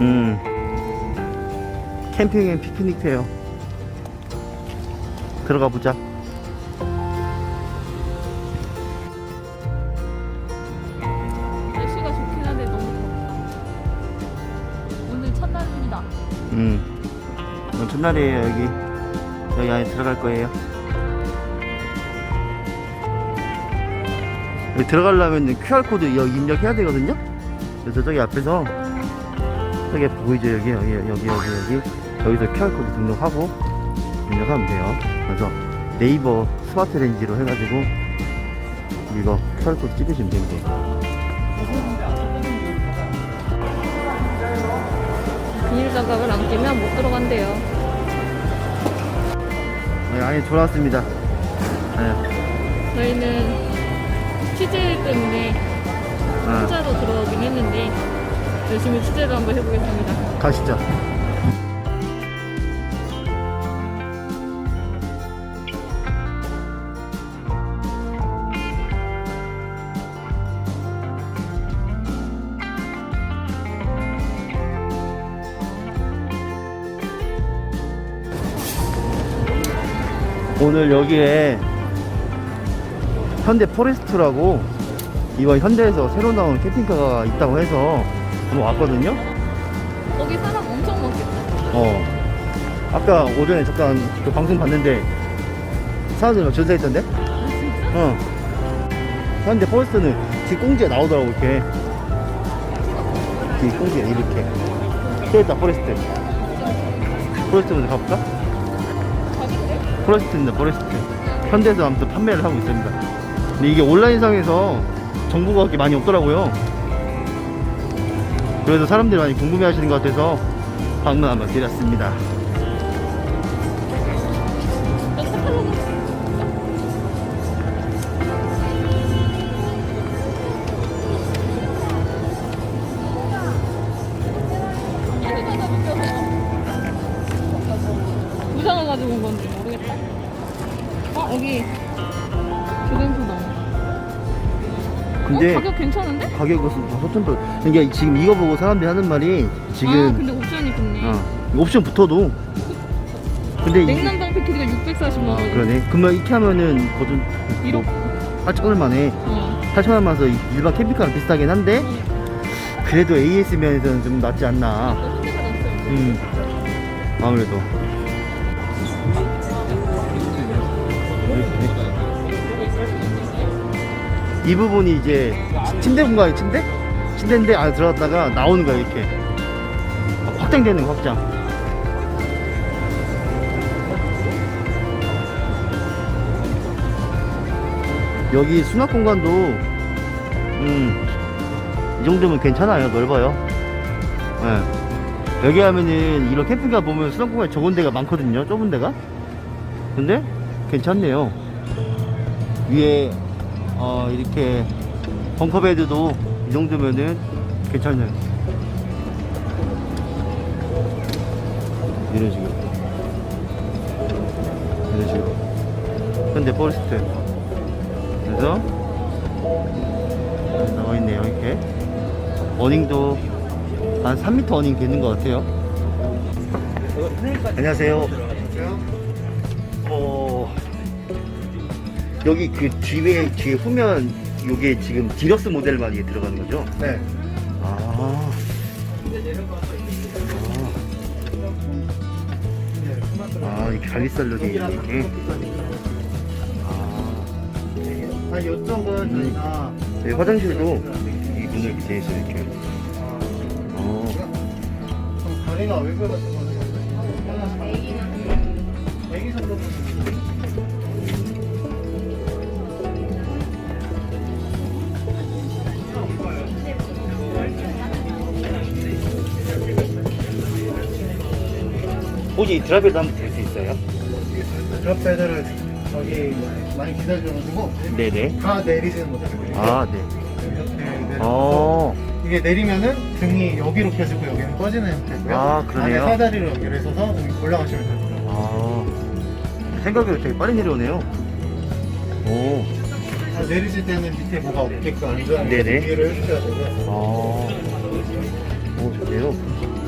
음. 캠핑 앤 피크닉 페어. 들어가 보자. 날씨가 좋긴 한데 너무 덥다. 오늘 첫날입니다. 음. 오늘 첫날이에요, 여기. 여기 안에 들어갈 거예요. 여기 들어가려면 QR코드 여기 입력해야 되거든요? 그래서 저기 앞에서 저기 보이죠? 여기, 여기, 여기, 여기, 여기. 여기서 QR코드 등록하고 입력하면 돼요. 그래서 네이버 스마트 렌즈로 해가지고 이거 QR코드 찍으시면 됩니다. 비닐 장갑을 안 끼면 못 들어간대요. 여기 안에 돌아왔습니다. 네. 저희는 취재 때문에 아, 혼자로 들어오긴 했는데 열심히 취재를 한번 해보겠습니다. 가시죠. 오늘 여기에 현대 포레스트라고 이번 현대에서 새로 나온 캠핑카가 있다고 해서 왔거든요. 거기 사람 엄청 많겠다. 어. 아까 오전에 잠깐 그 방송 봤는데 사람들이 막 있던데? 아 진짜? 어. 현대 포레스트는 뒷공지에 나오더라고 이렇게. 뒷공지에 이렇게. 토요타 포레스트. 포레스트 먼저 가볼까? 가긴데? 포레스트입니다, 포레스트. 현대에서 아무튼 판매를 하고 있습니다. 근데 이게 온라인상에서 정보가 그렇게 많이 없더라고요. 그래서 사람들이 많이 궁금해 하시는 것 같아서 방문 한번 드렸습니다. 부상을 가지고 온 건지 모르겠다. 어 여기 근데 어, 가격 괜찮은데? 가격은 4,000불. 이게 지금 이거 보고 사람들이 하는 말이 아 지금 근데 옵션이 붙네. 어, 옵션 붙어도 근데 이 냉난방 패키지가 640만 원. 아, 그러네. 그러면 이렇게 하면은 거좀 1억. 8,000원 만에 어. 8,000원 만서 일반 캠핑카랑 비슷하긴 한데 그래도 AS 면에서는 좀 낫지 않나. 낫죠. 음. 아무래도. 이 부분이 이제 침대 공간이 침대? 침대인데 안에 들어갔다가 나오는 거야 이렇게. 확장되는 거 확장. 여기 수납 공간도 음, 이 정도면 괜찮아요. 넓어요. 예. 여기 하면은 이런 캠핑카 보면 수납 공간이 적은 데가 많거든요. 좁은 데가. 근데 괜찮네요. 위에 어, 이렇게 벙커베드도 이 정도면은 괜찮아요. 이런 식으로. 이런 식으로. 현대 포레스트. 그래서 나와 있네요 이렇게. 어닝도 한 3m 어닝 되는 것 같아요. 안녕하세요. 어 여기 그 뒤에 뒤에 후면 요게 지금 디럭스 모델만 이게 들어가는 거죠? 네. 아. 아, 아 이렇게 갈리살로 돼 이렇게. 아, 아, 이쪽은 저희가 네, 화장실도 이 문을 이렇게 돼 있어 이렇게. 어, 좀 다리가 왜 그러신 거죠? 애기 정도 혹시 이 드라이브도 한번 될수 있어요? 드랍 패드를 저기 많이 기다려가지고 네네. 다 내리지는 못해요. 아, 네. 이렇게 내려서 어, 이게 내리면은 등이 여기로 펴지고 여기는 꺼지는 형태고요. 아, 그러네요. 안에 사다리로 연결해서 올라가시면 됩니다. 아. 생각외로 되게 빨리 내려오네요. 오, 아, 내리실 때는 밑에 뭐가 없게끔 안전하게 네네. 준비를 해주셔야 되고요. 아. 오, 좋네요.